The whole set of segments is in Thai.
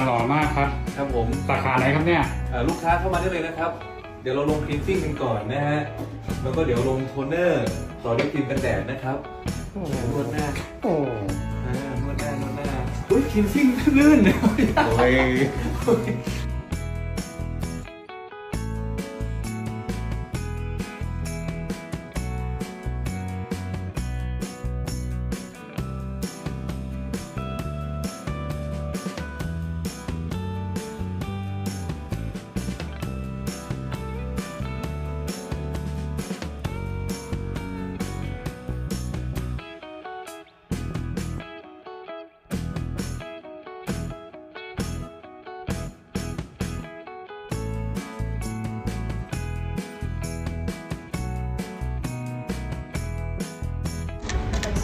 นักงานหล่อมากครับ ครับผมสาขาไหนครับเนี่ยเอ่อลูกค้าเข้ามาได้เลยนะครับ เดี๋ยวเราลงคลีนซิ่งกันก่อนนะฮะ แล้วก็เดี๋ยวลงโทนเนอร์ต่อด้วยครีมกันแดดนะครับนวดหน้าโอ้อ่านวดหน้านวดหน้าอุ้ยคลีนซิ่งลื่นเลย โอ้ย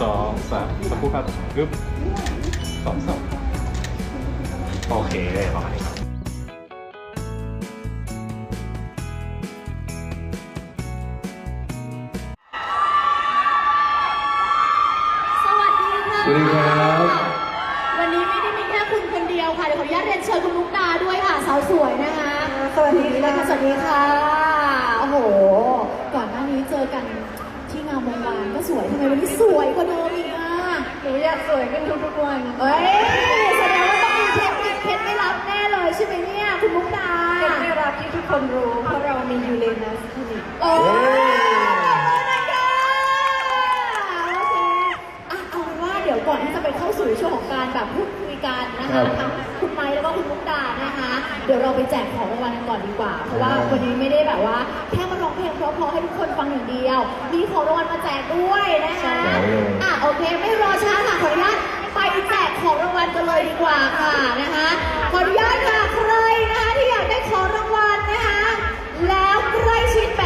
สองสามสักครู่ครับกึ๊บสองสามโอเคประมาณนี้ครับสวัสดีค่ะสวัสดีครับ วันนี้ไม่ได้มีแค่คุณคนเดียวค่ะ เดี๋ยวขออนุญาตเรียนเชิญคุณมุกดาด้วยค่ะ สาวสวยนะคะ สวัสดีค่ะ สวัสดีค่ะ โอ้โห ก่อนหน้านี้เจอกันที่งานวงวานก็สวยทำไมวันนี้สวยกว่าเดิมอีกอะหนูอยากสวยขึ้นทุกๆวันเอ้ยแสดงว่าต้องมีเคล็ดมีเคล็ดไม่รับแน่เลยใช่ไหมเนี่ยคุณมุกดาไม่รับที่ทุกคนรู้เพราะเรามียูเรนัสคลินิกโอ้ยนะคะโอเคอะเอาเป็นว่าเดี๋ยวก่อนที่จะไปเข้าสู่ช่วงของการแบบพูดคุยกันนะคะทั้งคุณไม้แล้วก็คุณมุกดานะคะ เดี๋ยวเราไปแจกของรางวัลกันก่อนดีกว่า เพราะว่าวันนี้ไม่ได้แบบว่าแค่มาร้อง เพลงเพราะๆให้ทุกคนฟังอย่างเดียว มีของรางวัลมาแจกด้วยนะคะอะโอเค ไม่รอช้าค่ะขออนุญาตไปแจกของรางวัลกันเลยดีกว่าค่ะนะคะขออนุญาตค่ะใครนะคะที่อยากได้ของรางวัลนะคะ แล้วใกล้ชิดแบบ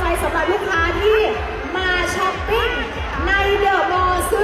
ใจสำหรับลูกค้าที่มาช้อปปิ้งในเดอะมอลล์ซื้อ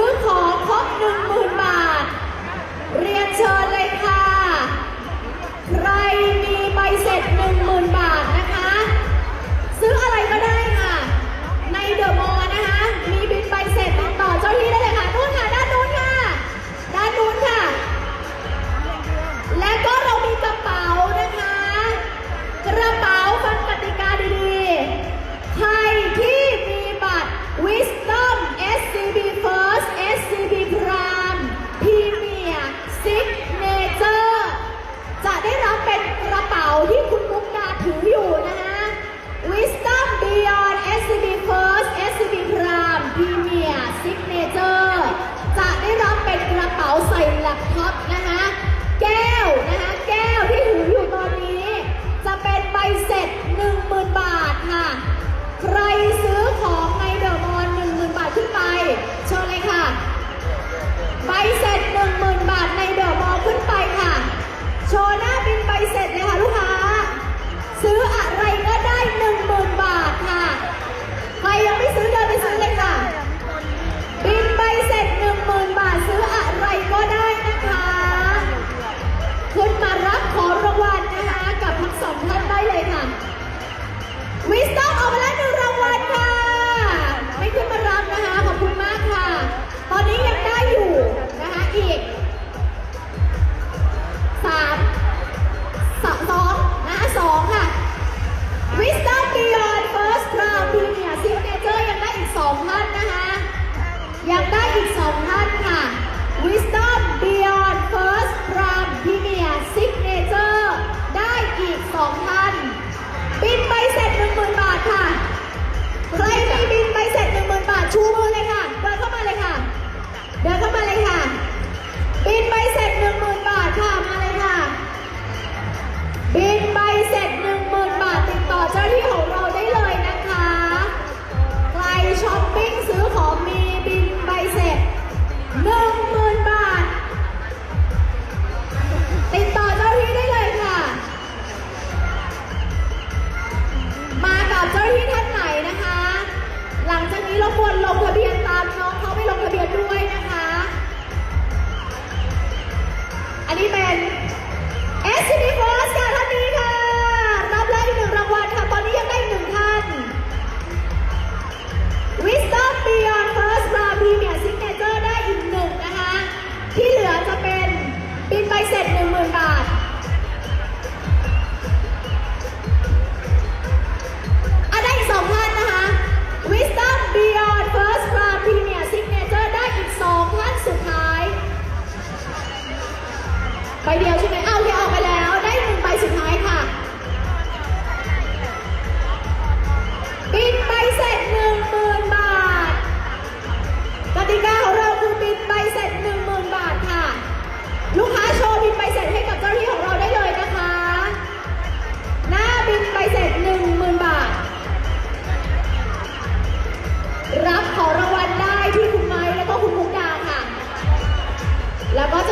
La más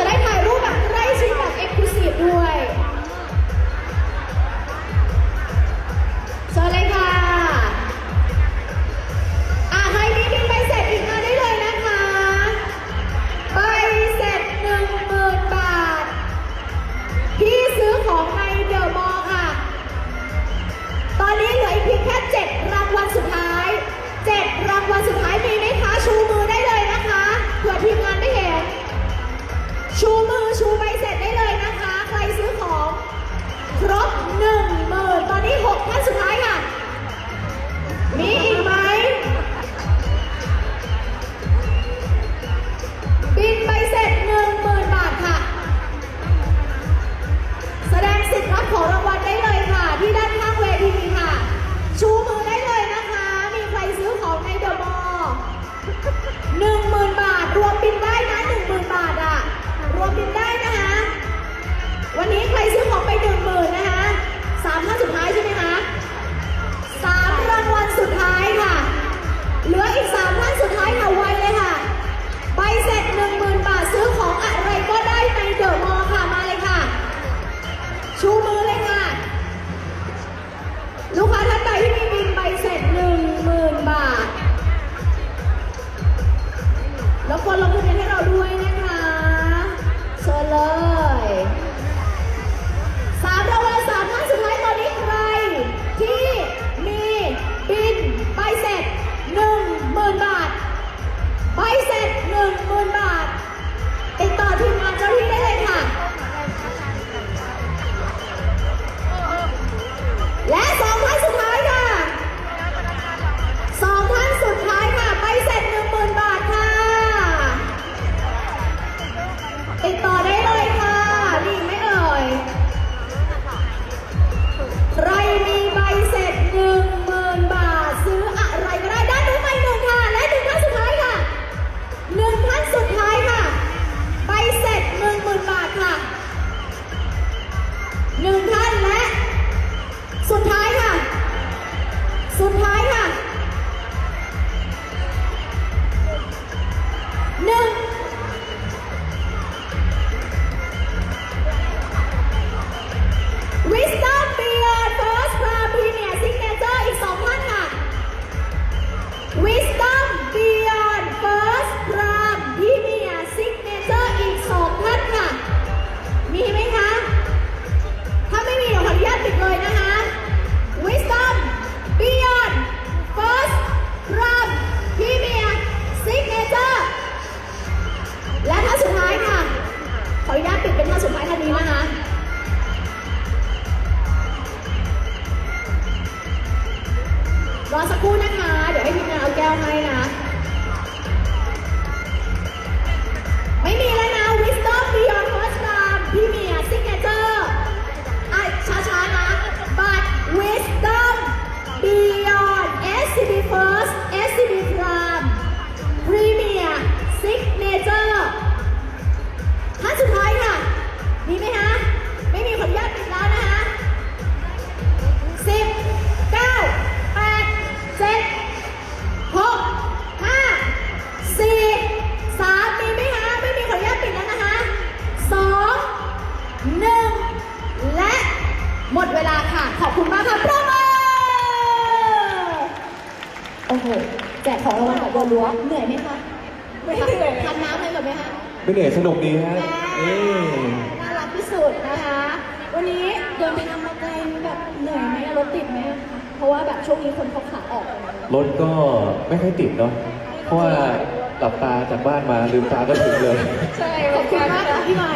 สนุกดีฮะเอ้ยน่ารักที่สุดนะคะ วันนี้เดินไปทำมาไกลแบบเหนื่อยไหมรถติดไหมเพราะว่าแบบช่วงนี้คนเขาขาออกกันรถก็ไม่ค่อยติดเนาะเพราะว่าหลับตาจากบ้านมาลืมตาก็ถึงเลยใช่ขอบคุณมากค่ะพี่ไม้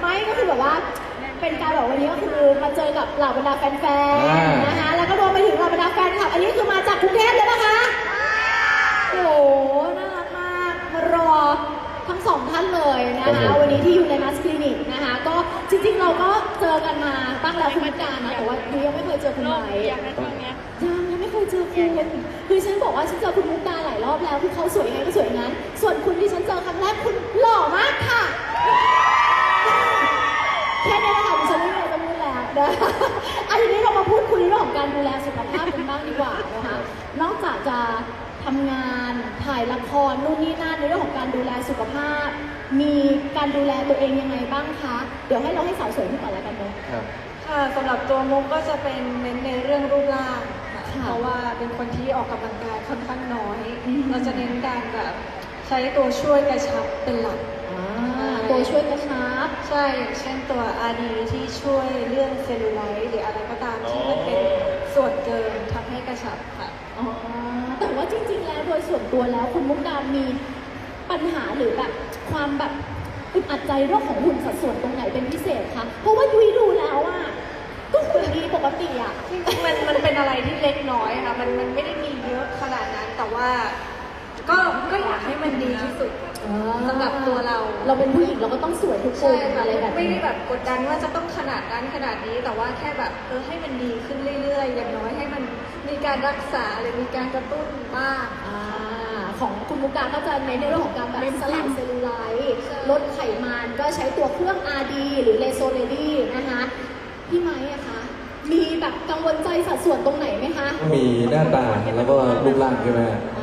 ไม่ก็คือแบบว่าเป็นการแบบวันนี้ก็คือมาเจอกับเหล่าบรรดาแฟนอ่าๆนะคะแล้วก็รวมไปถึงเหล่าบรรดาแฟนคลับอันนี้คือมาจากกรุงเทพเลยนะคะ โอ้โห น่ารักมาก มารอทั้งสองท่านเลยนะคะ วันนี้ที่อยู่ในมัสคลินิกนะคะ ก็จริงๆเราก็เจ อกันมาบ้างแล้วคุณมิการนะแต่ว่าดิวยังไม่เคยเจอคุณไม้ยังยังไม่เคยเจอคุณคือฉันบอกว่าฉันเจอคุณมุกดาหลายรอบแล้วคือเขาสวยยังไงก็สวยอย่างนั้น ส่วนคุณที่ฉันเจอครั้งแรกคุณหล่อมากค่ะแค่นี้แหละค่ะดิฉันไม่มีอะไรจะพูดแล้วนะอันทีนี้เรามาพูดคุยเรื่องของการดูแลสุขภาพกันบ้างดีกว่านะคะนอกจากจะ ทำงานถ่ายละครนู่นนี่นั่นในเรื่องของการดูแลสุขภาพ มีการดูแลตัวเองยังไงบ้างคะ เดี๋ยวให้เราให้สาวสวยที่ก่อนแล้วกันเนาะ ครับ ค่ะสำหรับตัวมุกก็จะเป็นเน้นในเรื่องรูปร่างค่ะค่ะเพราะว่าเป็นคนที่ออกกำลังกายค่อนข้างน้อย อืม เราจะเน้นการแบบใช้ตัวช่วยกระชับเป็นหลัก อ่าตัวช่วยกระชับ ใช่อย่างเช่นตัว RD ที่ช่วยเรื่องเซลลูไลท์หรืออะไรก็ตามที่มันเป็นส่วนเกินทำให้กระชับค่ะ อ๋อ แต่ว่าจริง ๆ แล้วโดยส่วนตัวแล้วคุณมุกดามีปัญหาหรือแบบความแบบอึดอัดใจเรื่องของหุ่นสัดส่วนตรงไหนเป็นพิเศษคะ เพราะว่ายุ้ยดูแล้วอะก็หุ่นดีปกติอะจริงๆมันมันเป็นอะไรที่เล็กน้อยค่ะมันมันไม่ได้มีเยอะขนาดนั้นแต่ว่า ก็ก็อยากให้มันดีที่สุดสำหรับตัวเรา เราเป็นผู้หญิงเราก็ต้องสวยทุกคใช่นค่ะอะไรแบบไม่นี้ได้แบบกดดันว่าจะต้องขนาดนั้นขนาดนี้ แต่ว่าแค่แบบเออให้มันดีขึ้นเรื่อยๆอย่างน้อยให้ มันมีการรักษาหรือมีการกระตุ้นบ้าง อ่าของคุณมุกดาก็จะในในเรื่องของการแบบสลายเซลลูไลท์ลดไขมันก็ใช้ตัวเครื่อง RD หรือเลโซเ e ดี้นะคะพี่ไม้อะคะมีแบบกังวลใจสัดส่วนตรงไหนไหมคะมีหน้าตาแล้วก็รูปร่างใช่ไหมฮะอ่